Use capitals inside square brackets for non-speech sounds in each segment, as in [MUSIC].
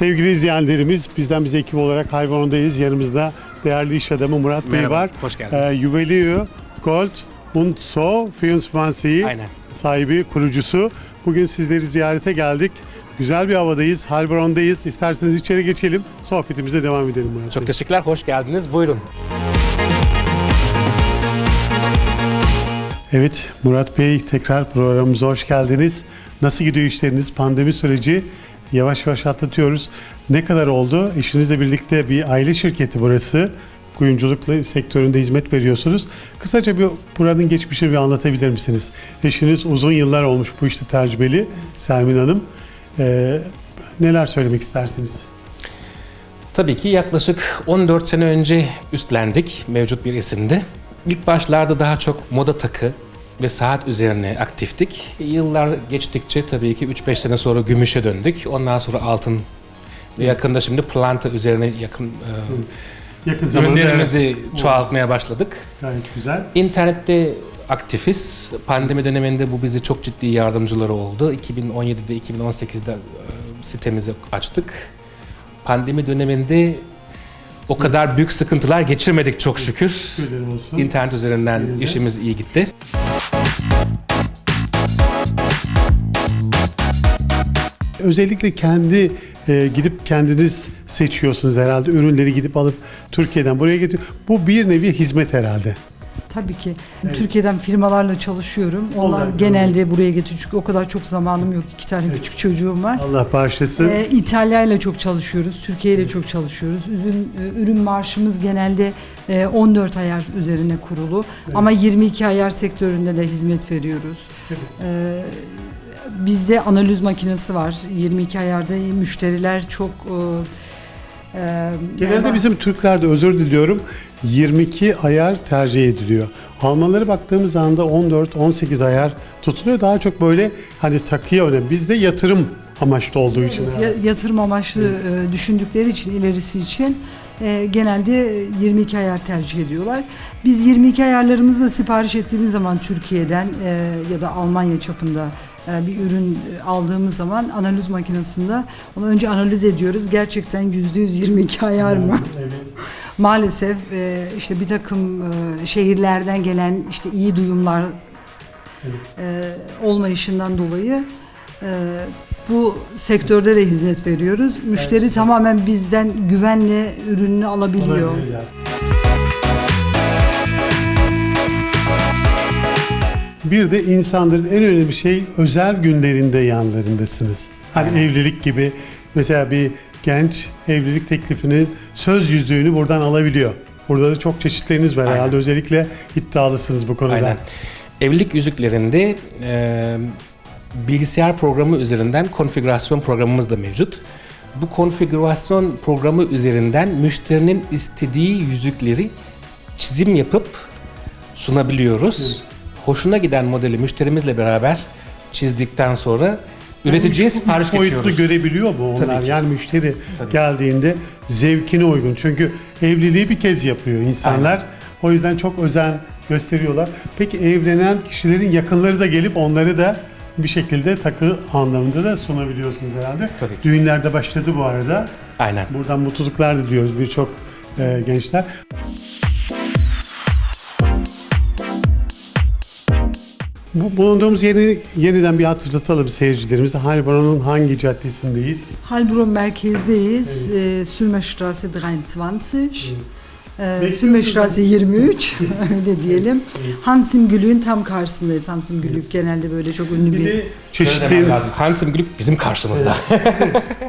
Sevgili izleyenlerimiz, bizden bize ekip olarak Hayvanondayız. Yanımızda değerli iş adamı Murat Bey Merhaba, var. hoş geldiniz. Ee, Juwelier Gold und So 24 Aynen. sahibi, kurucusu. Bugün sizleri ziyarete geldik. Güzel bir havadayız, Hayvanondayız. İsterseniz içeri geçelim, sohbetimize devam edelim Murat Çok Bey. teşekkürler, hoş geldiniz. Buyurun. Evet, Murat Bey tekrar programımıza hoş geldiniz. Nasıl gidiyor işleriniz? Pandemi süreci yavaş yavaş atlatıyoruz. Ne kadar oldu? Eşinizle birlikte bir aile şirketi burası. Kuyumculuk sektöründe hizmet veriyorsunuz. Kısaca bir buranın geçmişini bir anlatabilir misiniz? Eşiniz uzun yıllar olmuş bu işte tecrübeli Sermin Hanım. Ee, neler söylemek istersiniz? Tabii ki yaklaşık 14 sene önce üstlendik mevcut bir isimdi. İlk başlarda daha çok moda takı ve saat üzerine aktiftik. Yıllar geçtikçe tabii ki 3-5 sene sonra gümüşe döndük. Ondan sonra altın ve yakında şimdi planta üzerine yakın e, Yakın zamanda ürünlerimizi evet, çoğaltmaya başladık. gayet güzel. İnternette aktifiz. Pandemi döneminde bu bize çok ciddi yardımcıları oldu. 2017'de, 2018'de e, sitemizi açtık. Pandemi döneminde o kadar büyük sıkıntılar geçirmedik çok şükür. Olsun. İnternet üzerinden Yine de. işimiz iyi gitti. Özellikle kendi e, gidip kendiniz seçiyorsunuz herhalde. Ürünleri gidip alıp Türkiye'den buraya getiriyor. Bu bir nevi hizmet herhalde. Tabii ki. Türkiye'den firmalarla çalışıyorum. Onlar, Onlar genelde buraya getiriyor. Çünkü o kadar çok zamanım yok. İki tane küçük çocuğum var. Allah bağışlasın. Ee, İtalya ile çok çalışıyoruz. Türkiye ile çok çalışıyoruz. Ürün, e, ürün marşımız genelde e, 14 ayar üzerine kurulu. Ama 22 ayar sektöründe de hizmet veriyoruz. Ee, bizde analiz makinesi var. 22 ayarda müşteriler çok e, e, Genelde merhaba. bizim Türklerde özür diliyorum 22 ayar tercih ediliyor. Almanlara baktığımız anda 14-18 ayar tutuluyor. Daha çok böyle hani takıya önem. Bizde yatırım amaçlı olduğu için. Evet, ya- yatırım amaçlı e, düşündükleri için ilerisi için e, genelde 22 ayar tercih ediyorlar. Biz 22 ayarlarımızı da sipariş ettiğimiz zaman Türkiye'den e, ya da Almanya çapında bir ürün e, aldığımız zaman analiz makinesinde onu önce analiz ediyoruz. Gerçekten %100 22 ayar mı? [LAUGHS] Evet. Maalesef e, işte bir takım e, şehirlerden gelen işte iyi duyumlar e, olmayışından dolayı e, bu sektörde de hizmet veriyoruz. Müşteri tamamen bizden güvenle ürününü alabiliyor. Olabilirler. Bir de insanların en önemli şey özel günlerinde yanlarındasınız. Hani evlilik gibi mesela bir genç evlilik teklifinin söz yüzüğünü buradan alabiliyor. Burada da çok çeşitleriniz var herhalde. Özellikle iddialısınız bu konuda. Aynen. Evlilik yüzüklerinde e, bilgisayar programı üzerinden konfigürasyon programımız da mevcut. Bu konfigürasyon programı üzerinden müşterinin istediği yüzükleri çizim yapıp sunabiliyoruz. Hoşuna giden modeli müşterimizle beraber çizdikten sonra üreticiye sipariş boyutlu geçiyoruz. görebiliyor mu onlar? Tabii ki. Yani müşteri Tabii. geldiğinde zevkine uygun. Çünkü evliliği bir kez yapıyor insanlar. O yüzden çok özen gösteriyorlar. Peki evlenen kişilerin yakınları da gelip onları da bir şekilde takı anlamında da sunabiliyorsunuz herhalde. Tabii ki. Düğünlerde başladı bu arada. Aynen. Buradan mutluluklar diliyoruz birçok e, gençler. Bu, bulunduğumuz yeri yeniden bir hatırlatalım seyircilerimize. Heilbronn'un hangi caddesindeyiz? Heilbronn merkezdeyiz. E, Sülmestraße 23. E, Sülmestraße 23 [LAUGHS] öyle diyelim. Hansim Gülük'ün tam karşısındayız. Hansim Gülük genelde böyle çok ünlü Bir bir de demem çeşitlerimiz. lazım. Hansim Glück bizim karşımızda.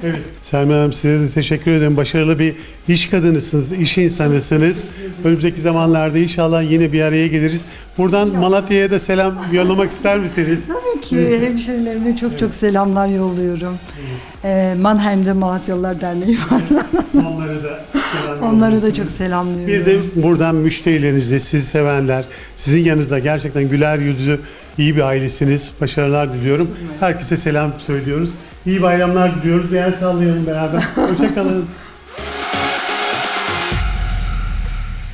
Evet. Selma Hanım size de teşekkür ederim. Başarılı bir iş kadınısınız, iş insanısınız. Önümüzdeki zamanlarda inşallah yine bir araya geliriz. Buradan Malatya'ya da selam yollamak ister misiniz? Tabii ki hemşerilerime çok çok selamlar yolluyorum. Ee, Mannheim'de Malatyalılar Derneği var. Onları da çok selamlıyorum. Bir de buradan müşterilerinizle, sizi sevenler, sizin yanınızda gerçekten güler yüzlü, iyi bir ailesiniz. Başarılar diliyorum. Herkese selam söylüyoruz. İyi bayramlar diliyoruz. El sallayalım beraber. [LAUGHS] Hoşçakalın.